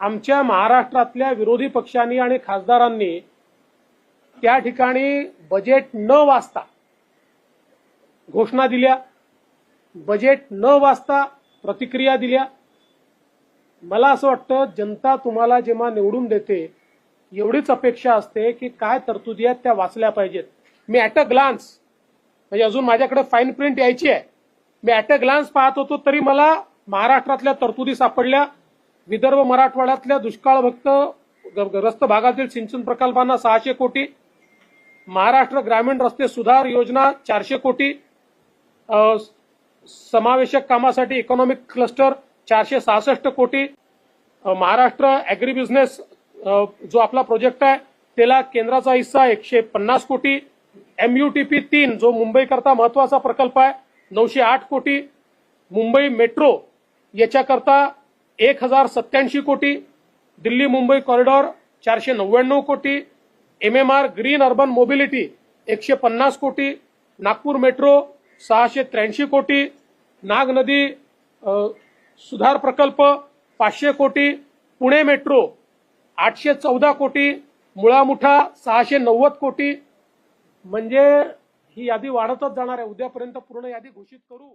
आमच्या महाराष्ट्रातल्या विरोधी पक्षांनी आणि खासदारांनी त्या ठिकाणी बजेट न वाचता घोषणा दिल्या बजेट न वाचता प्रतिक्रिया दिल्या. मला असं वाटतं जनता तुम्हाला जेव्हा निवडून देते एवढीच अपेक्षा असते की काय तरतुदी आहेत त्या वाचल्या पाहिजेत. मी ॲट अ ग्लान्स म्हणजे अजून माझ्याकडे फाईन प्रिंट यायची आहे. मी ॲट अ ग्लान्स पाहत होतो तरी मला महाराष्ट्रातल्या तरतुदी सापडल्या. विदर्भ मराठवाड्यातल्या दुष्काळभक्त ग- ग्रस्त भागातील सिंचन प्रकल्पांना सहाशे कोटी महाराष्ट्र ग्रामीण रस्ते सुधार योजना चारशे कोटी समावेशक कामासाठी इकॉनॉमिक क्लस्टर चारशे सहासष्ट कोटी महाराष्ट्र ॲग्री बिझनेस जो आपला प्रोजेक्ट आहे त्याला केंद्राचा हिस्सा एकशे पन्नास कोटी एम यू टी पी तीन जो मुंबईकरता महत्त्वाचा प्रकल्प आहे नऊशे आठ कोटी मुंबई मेट्रो याच्याकरता एक हजार सत्याऐंशी कोटी दिल्ली मुंबई कॉरिडॉर चारशे नव्याण्णव कोटी M M R green urban mobility एकशे पन्नास कोटी नागपूर मेट्रो सहाशे त्र्याऐंशी कोटी नाग नदी सुधार प्रकल्प पाचशे कोटी पुणे मेट्रो आठशे चौदा कोटी मुळामुठा सहाशे नव्वद कोटी. म्हणजे ही यादी वाढतच जाणार आहे. उद्यापर्यंत पूर्ण यादी घोषित करू.